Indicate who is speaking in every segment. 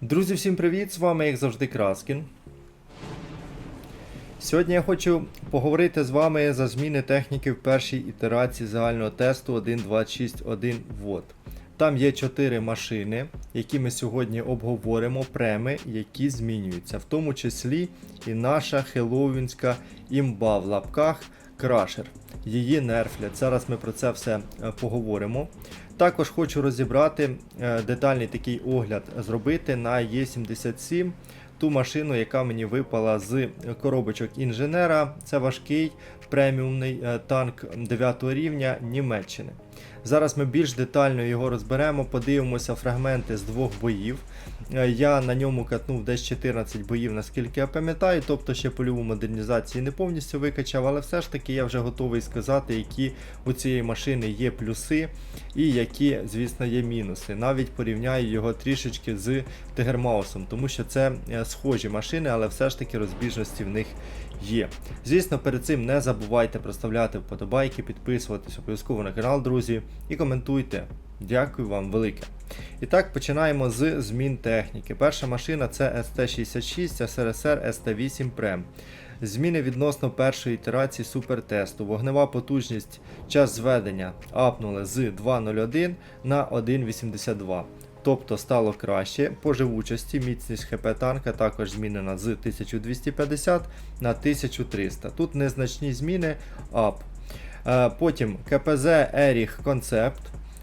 Speaker 1: Друзі, всім привіт! З вами, як завжди, Краскін. Сьогодні я хочу поговорити з вами за зміни техніки в першій ітерації загального тесту 1.26.1 ввод. Там є 4 машини, які ми сьогодні обговоримо, преми, які змінюються, в тому числі і наша хеллоуінська імба в лапках крашер. Її нерфлять. Зараз ми про це все е, поговоримо. Також хочу розібрати е, детальний такий огляд зробити на Е77, ту машину, яка мені випала з коробочок інженера. Це важкий преміумний е, танк 9 рівня Німеччини. Зараз ми більш детально його розберемо, подивимося фрагменти з двох боїв. Е, Я на ньому катнув десь 14 боїв, наскільки я пам'ятаю, тобто ще польову модернізацію не повністю викачав, але все ж таки я вже готовий сказати, які у цієї машини є плюси і які, звісно, є мінуси. Навіть порівняю його трішечки з Тигермаусом, тому що це е, схожі машини, але все ж таки розбіжності в них є. Звісно, перед цим не забувайте проставляти вподобайки, підписуватись обов'язково на канал, друзі, і коментуйте. Дякую вам велике. І так, починаємо з змін техніки. Перша машина це ST66 СРСР ST8 Prem. Зміни відносно першої ітерації супертесту. Вогнева потужність час зведення апнули з 2.01 на 1.82. Тобто стало краще. По живучості міцність ХП танка також змінена з 1250 на 1300. Тут незначні зміни ап. Е, Потім КПЗ Еріх Концепт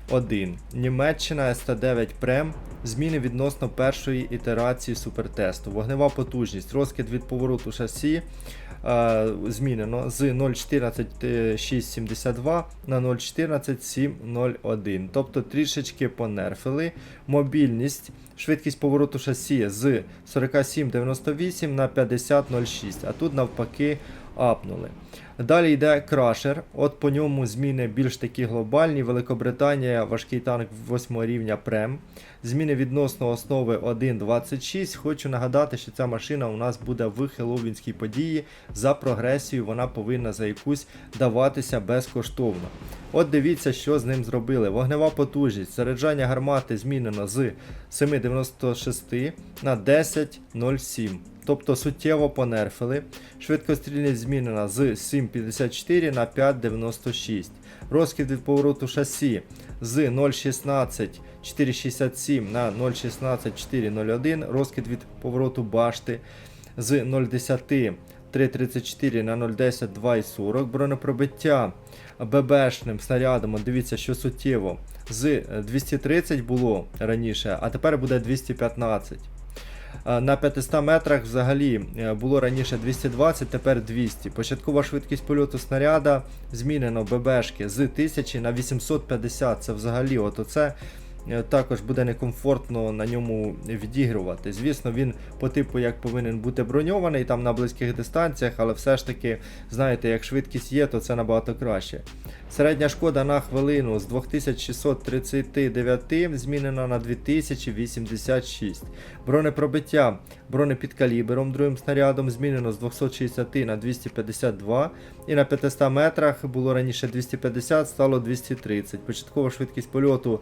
Speaker 1: 1. Німеччина ST9 Prem. Зміни відносно першої ітерації супертесту. Вогнева потужність, розкид від повороту шасі е, змінено з 0.14.672 на 0.14.701. Тобто трішечки понерфили. Мобільність, швидкість повороту шасі з 47.98 на 50.06, а тут навпаки апнули. Далі йде крашер. От по ньому зміни більш такі глобальні. Великобританія, важкий танк 8 рівня Прем. Зміни відносно основи 1.26. Хочу нагадати, що ця машина у нас буде в хеллоуінській події. За прогресію вона повинна за якусь даватися безкоштовно. От дивіться, що з ним зробили. Вогнева потужність. Заряджання гармати змінено з 7,96 на 10,07. Тобто суттєво понерфили. Швидкострільність змінена з 7,54 на 5,96. Розкид від повороту шасі з 0,16 4,67 на 0,16 4,01. Розкид від повороту башти з 0,10 3,34 на 0,10 2,40. Бронепробиття ББшним снарядом, дивіться, що суттєво. З 230 було раніше, а тепер буде 215. Е, На 500 метрах взагалі е, було раніше 220, тепер 200. Початкова швидкість польоту снаряда змінено ББшки з 1000 на 850. Це взагалі от оце також буде некомфортно на ньому відігрувати. Звісно, він по типу як повинен бути броньований там на близьких дистанціях, але все ж таки, знаєте, як швидкість є, то це набагато краще. Середня шкода на хвилину з 2639 змінена на 2086. Бронепробиття бронепідкалібером другим снарядом змінено з 260 на 252. І на 500 метрах було раніше 250, стало 230. Початкова швидкість польоту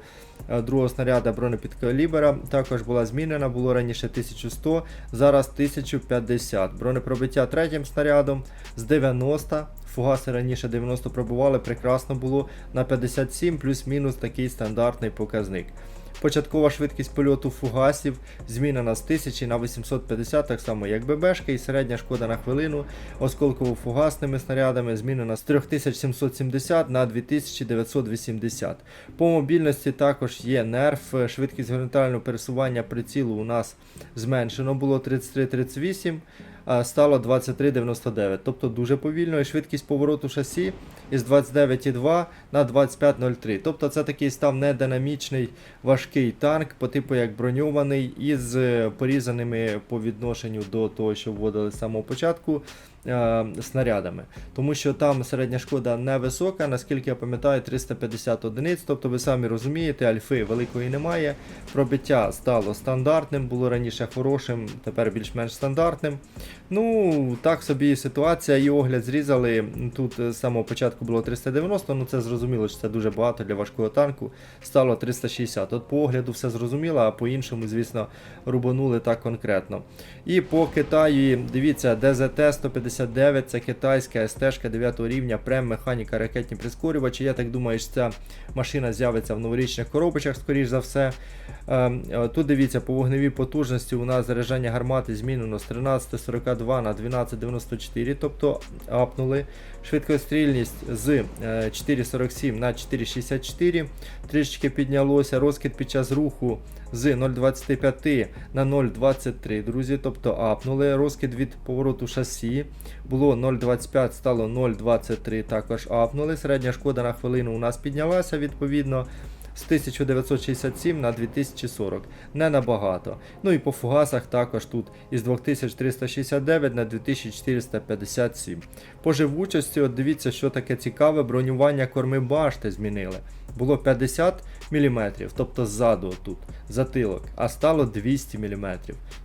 Speaker 1: е, другого снаряда бронепідкалібера також була змінена, було раніше 1100, зараз 1050. Бронепробиття третім снарядом з 90. Фугаси раніше 90 пробували, прекрасно було на 57 плюс-мінус такий стандартний показник. Початкова швидкість польоту фугасів змінена з 1000 на 850, так само як ББшка, і середня шкода на хвилину. Осколково-фугасними снарядами змінена з 3770 на 2980. По мобільності також є нерф, швидкість горизонтального пересування прицілу у нас зменшено було 33-38 а стало 23,99, тобто дуже повільно, і швидкість повороту шасі із 29,2 на 25,03. Тобто це такий став нединамічний важкий танк, по типу як броньований, із е, порізаними по відношенню до того, що вводили з самого початку е, снарядами. Тому що там середня шкода невисока, наскільки я пам'ятаю, 350 одиниць. Тобто, ви самі розумієте, альфи великої немає. Пробиття стало стандартним, було раніше хорошим, тепер більш-менш стандартним. Ну, так собі ситуація і огляд зрізали. Тут з самого початку було 390, ну це зрозуміло, що це дуже багато для важкого танку. Стало 360. От по огляду все зрозуміло, а по-іншому, звісно, рубанули так конкретно. І по Китаю, дивіться, ДЗТ-150. 79 це китайська Стежка 9 рівня, прем, механіка, ракетні прискорювачі. Я так думаю, що ця машина з'явиться в новорічних коробочах, скоріш за все. Ем, е, тут дивіться, по вогневій потужності у нас заряджання гармати змінено з 13,42 на 12,94, тобто апнули. Швидкострільність з е, 4,47 на 4,64, трішечки піднялося, розкид під час руху з 0,25 на 0,23, друзі, тобто апнули, розкид від повороту шасі було 0,25, стало 0,23, також апнули. Середня шкода на хвилину у нас піднялася відповідно. З 1967 на 2040. Не набагато. Ну і по фугасах також тут із 2369 на 2457. По живучості, от дивіться, що таке цікаве, бронювання корми башти змінили. Було 50 мм, тобто ззаду тут, затилок, а стало 200 мм.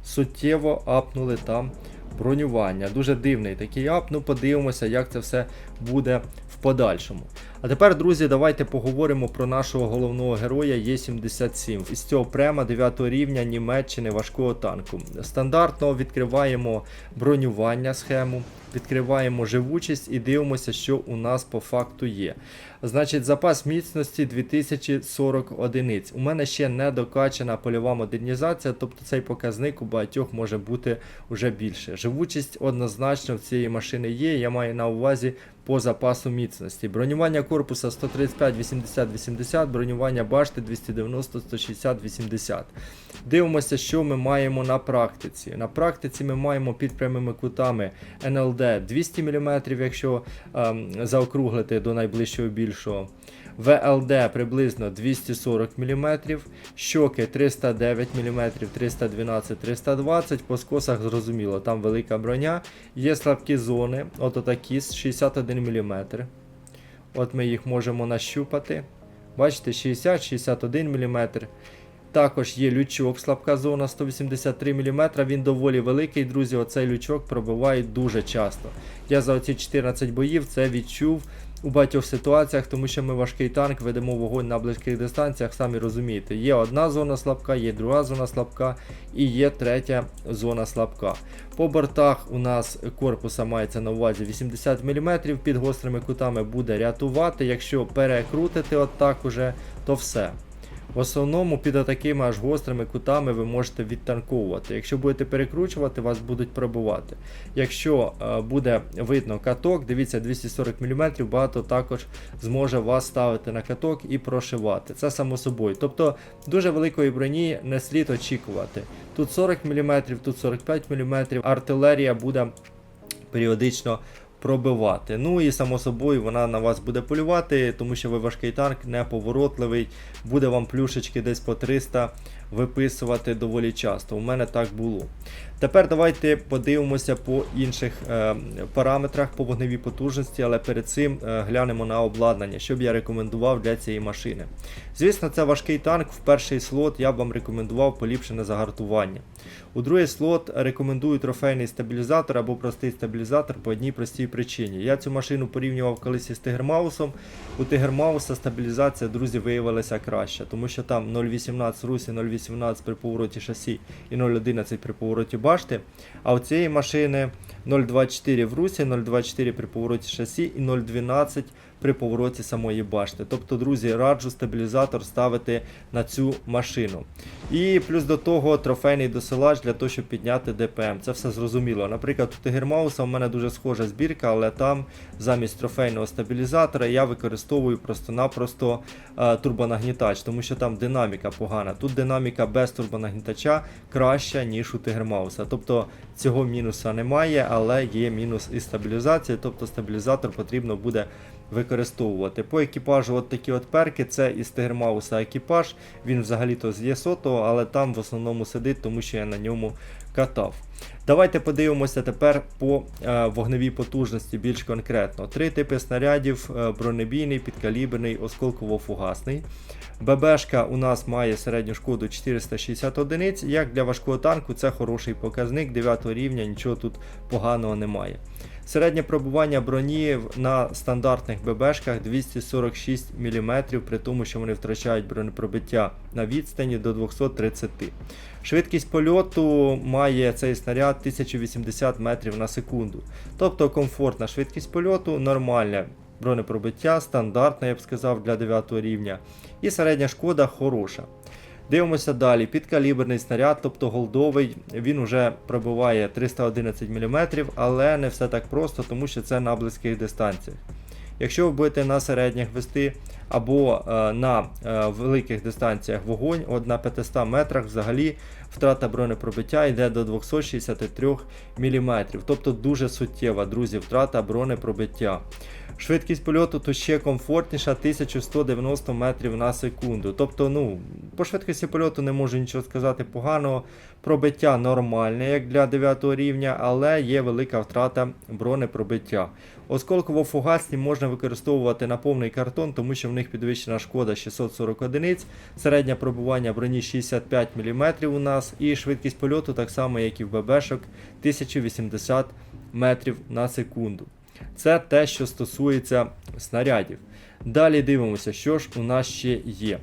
Speaker 1: Суттєво апнули там бронювання. Дуже дивний такий ап. Ну подивимося, як це все буде подальшому. А тепер, друзі, давайте поговоримо про нашого головного героя Є77. Із цього према 9 рівня Німеччини важкого танку. Стандартно відкриваємо бронювання схему, відкриваємо живучість і дивимося, що у нас по факту є. Значить, запас міцності 2040 одиниць. У мене ще не докачана польова модернізація, тобто цей показник у багатьох може бути вже більше. Живучість однозначно в цієї машини є. Я маю на увазі по запасу міцності. Бронювання корпуса 135, 80, 80, бронювання башти 290, 160, 80. Дивимося, що ми маємо на практиці. На практиці ми маємо під прямими кутами НЛД 200 мм, якщо ем, заокруглити до найближчого більшого. ВЛД приблизно 240 мм, щоки 309 мм, 312, 320 по скосах зрозуміло, там велика броня. Є слабкі зони, от отакі з 61 мм. От ми їх можемо нащупати. Бачите, 60-61 мм. Також є лючок, слабка зона 183 мм. Він доволі великий, друзі. Оцей лючок пробивають дуже часто. Я за оці 14 боїв це відчув у багатьох ситуаціях, тому що ми важкий танк ведемо вогонь на близьких дистанціях, самі розумієте. Є одна зона слабка, є друга зона слабка і є третя зона слабка. По бортах у нас корпуса мається на увазі 80 мм, під гострими кутами буде рятувати. Якщо перекрутити отак уже, то все. В основному під такими аж гострими кутами ви можете відтанковувати. Якщо будете перекручувати, вас будуть пробувати. Якщо е, буде видно каток, дивіться 240 мм, багато також зможе вас ставити на каток і прошивати. Це само собою. Тобто дуже великої броні не слід очікувати. Тут 40 мм, тут 45 мм, артилерія буде періодично пробивати. Ну і само собою вона на вас буде полювати, тому що ви важкий танк, неповоротливий, буде вам плюшечки десь по 300 виписувати доволі часто. У мене так було. Тепер давайте подивимося по інших е, параметрах по вогневій потужності, але перед цим е, глянемо на обладнання, що б я рекомендував для цієї машини. Звісно, це важкий танк. В перший слот я б вам рекомендував поліпшене загартування. У другий слот рекомендую трофейний стабілізатор або простий стабілізатор по одній простій причині. Я цю машину порівнював колись із Тигермаусом. У Тигермауса стабілізація, друзі, виявилася краща, тому що там 0,18 русі, 0,18 при повороті шасі і 0,11 при повороті башти. А у цієї машини 0,24 в русі, 0,24 при повороті шасі і 0,12 при повороті самої башти. Тобто, друзі, раджу стабілізатор ставити на цю машину. І плюс до того трофейний досилач для того, щоб підняти ДПМ. Це все зрозуміло. Наприклад, у Тигермауса у мене дуже схожа збірка, але там замість трофейного стабілізатора я використовую просто-напросто е, турбонагнітач, тому що там динаміка погана. Тут динаміка без турбонагнітача краща, ніж у Тигермауса. Тобто цього мінуса немає, але є мінус із стабілізації, тобто стабілізатор потрібно буде використовувати. По екіпажу от такі от перки, це із Тигермауса екіпаж. Він взагалі-то з Єсотого, але там в основному сидить, тому що я на ньому катав. Давайте подивимося тепер по е, вогневій потужності більш конкретно. Три типи снарядів: е, бронебійний, підкаліберний, осколково-фугасний. ББшка у нас має середню шкоду 460 одиниць. Як для важкого танку, це хороший показник 9 рівня, нічого тут поганого немає. Середнє пробування броні на стандартних ББшках 246 мм, при тому, що вони втрачають бронепробиття на відстані до 230 Швидкість польоту має цей снаряд 1080 метрів на секунду. Тобто комфортна швидкість польоту, нормальне бронепробиття, стандартне, я б сказав, для 9 рівня. І середня шкода хороша. Дивимося далі. Підкаліберний снаряд, тобто голдовий, він вже пробиває 311 мм, але не все так просто, тому що це на близьких дистанціях. Якщо ви будете на середніх вести або е, на е, великих дистанціях вогонь, от на 500 метрах взагалі втрата бронепробиття йде до 263 мм. Тобто дуже суттєва, друзі, втрата бронепробиття. Швидкість польоту то ще комфортніша 1190 метрів на секунду. Тобто, ну, по швидкості польоту не можу нічого сказати поганого. Пробиття нормальне, як для 9 рівня, але є велика втрата бронепробиття. Осколково-фугасні можна використовувати на повний картон, тому що в них підвищена шкода 640 одиниць, середнє пробування броні 65 мм у нас, і швидкість польоту так само, як і в ББшок, 1080 метрів на секунду. Це те, що стосується снарядів. Далі дивимося, що ж у нас ще є.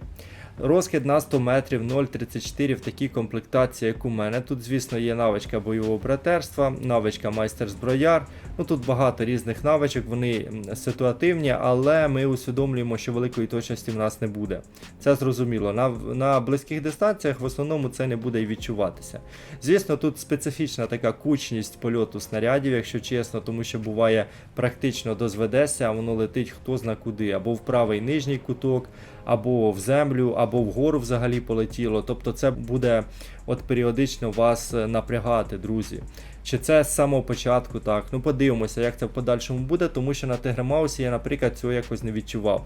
Speaker 1: Розкид на 100 метрів 0,34 в такій комплектації, як у мене. Тут, звісно, є навичка бойового братерства, навичка майстер зброяр. Ну тут багато різних навичок, вони ситуативні, але ми усвідомлюємо, що великої точності в нас не буде. Це зрозуміло. На, на близьких дистанціях в основному це не буде і відчуватися. Звісно, тут специфічна така кучність польоту снарядів, якщо чесно, тому що буває практично дозведеться, а воно летить хто зна куди, або в правий нижній куток, або в землю, або вгору взагалі полетіло. Тобто це буде от періодично вас е, напрягати, друзі. Чи це з самого початку так? Ну подивимося, як це в подальшому буде, тому що на Тигремаусі я, наприклад, цього якось не відчував.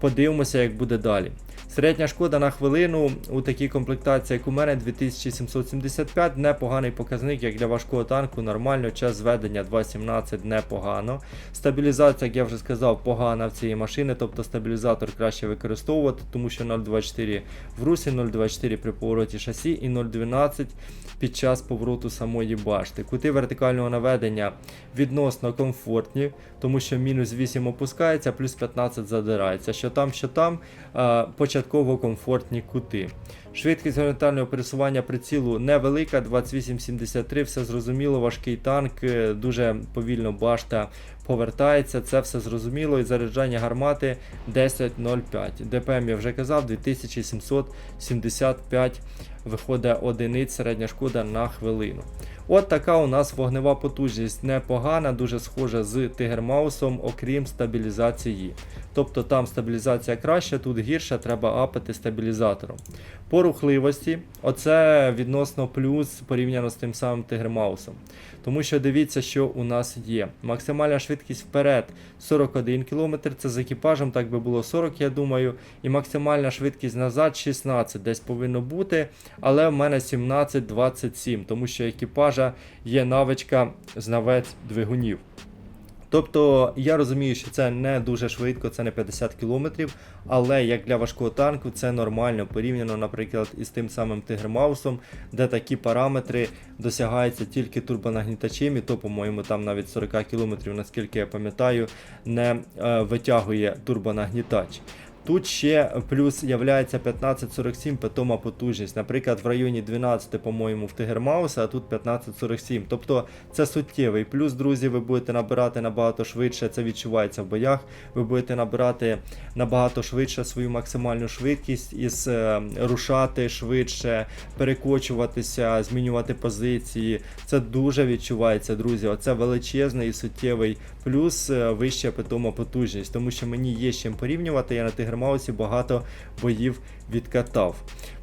Speaker 1: Подивимося, як буде далі. Середня шкода на хвилину у такій комплектації, як у мене, 2775, непоганий показник, як для важкого танку, нормально, час зведення 2.17 непогано. Стабілізація, як я вже сказав, погана в цієї машини, тобто стабілізатор краще використовувати, тому що 0.24 в русі, 0.24 при повороті шасі і 0.12 під час повороту самої башти. Кути вертикального наведення відносно комфортні, тому що мінус 8 опускається, плюс 15 задирається. Що там, що там, е, початково комфортні кути. Швидкість горизонтального пересування прицілу невелика, 28,73, все зрозуміло, важкий танк, е, дуже повільно башта повертається, це все зрозуміло. І заряджання гармати 10.05. ДПМ я вже казав, 2775 виходить одиниць середня шкода на хвилину. От така у нас вогнева потужність непогана, дуже схожа з Тигермаусом, окрім стабілізації. Тобто там стабілізація краща, тут гірша, треба апати стабілізатором. По рухливості, оце відносно плюс порівняно з тим самим Тигермаусом. Тому що дивіться, що у нас є. Максимальна швидкість вперед 41 км, це з екіпажем так би було 40, я думаю. І максимальна швидкість назад 16 десь повинно бути. Але в мене 17-27, тому що екіпажа є навичка знавець двигунів. Тобто я розумію, що це не дуже швидко, це не 50 км, але як для важкого танку це нормально порівняно, наприклад, із тим самим Тигрмаусом, де такі параметри досягаються тільки турбонагнітачем, і то, по-моєму, там навіть 40 км, наскільки я пам'ятаю, не е, витягує турбонагнітач. Тут ще плюс являється 1547 питома потужність. Наприклад, в районі 12, по-моєму, в Тигермауса, а тут 1547. Тобто це суттєвий плюс, друзі, ви будете набирати набагато швидше, це відчувається в боях. Ви будете набирати набагато швидше свою максимальну швидкість і е, рушати швидше, перекочуватися, змінювати позиції. Це дуже відчувається, друзі. Оце величезний і суттєвий плюс е, вища питома потужність, тому що мені є з чим порівнювати. Я на Тигермаусі багато боїв відкатав.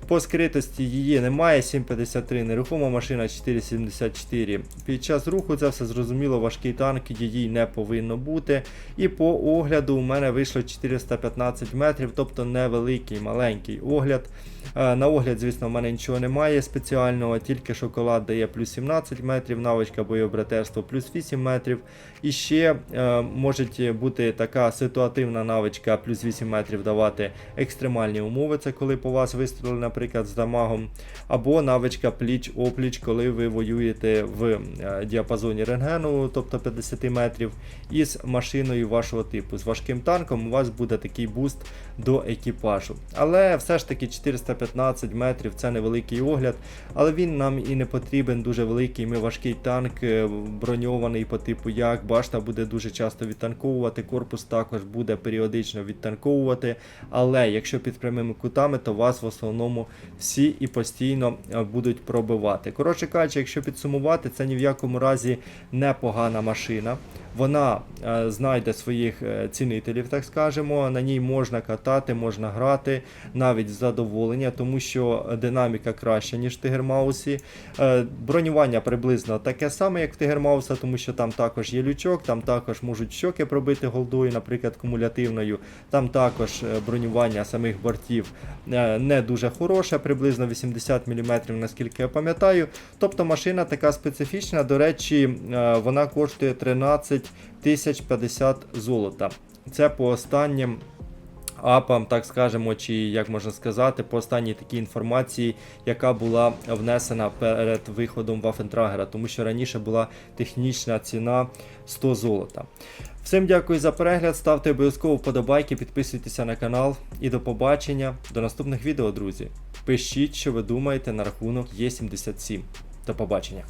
Speaker 1: По скритості її немає 7,53, нерухома машина 4,74. Під час руху це все зрозуміло, важкий танк її не повинно бути. І по огляду у мене вийшло 415 метрів, тобто невеликий, маленький огляд. Е, На огляд, звісно, в мене нічого немає спеціального, тільки шоколад дає плюс 17 метрів, навичка бойобратерство плюс 8 метрів. І ще е, може бути така ситуативна навичка плюс 8 метрів давати екстремальні умови. Це коли по вас вистрілили, наприклад, з дамагом. Або навичка пліч-опліч, коли ви воюєте в е, діапазоні рентгену, тобто 50 метрів, із машиною вашого типу. З важким танком у вас буде такий буст до екіпажу. Але все ж таки 415 метрів це невеликий огляд, але він нам і не потрібен дуже великий. Ми важкий танк, е, броньований по типу як. Башта буде дуже часто відтанковувати, корпус також буде періодично відтанковувати. Але якщо під прямими кутами, то вас в основному всі і постійно е, будуть пробивати. Коротше кажучи, якщо підсумувати, це ні в якому разі не погана машина. Вона е, знайде своїх е, цінителів, так скажемо. На ній можна катати, можна грати навіть з задоволення, тому що динаміка краща, ніж в Тигермаусі. Е, бронювання приблизно таке саме, як в Тигермауса, тому що там також є лючок, там також можуть щоки пробити голдою, наприклад, кумулятивною. Там також бронювання самих бортів не дуже хороше, приблизно 80 мм, наскільки я пам'ятаю. Тобто машина така специфічна. До речі, вона коштує 13 тисяч 50 золота. Це по останнім апам, так скажемо, чи як можна сказати, по останній такій інформації, яка була внесена перед виходом Вафентрагера, тому що раніше була технічна ціна 100 золота. Всім дякую за перегляд, ставте обов'язково вподобайки, підписуйтеся на канал і до побачення. До наступних відео, друзі. Пишіть, що ви думаєте на рахунок Е77. До побачення.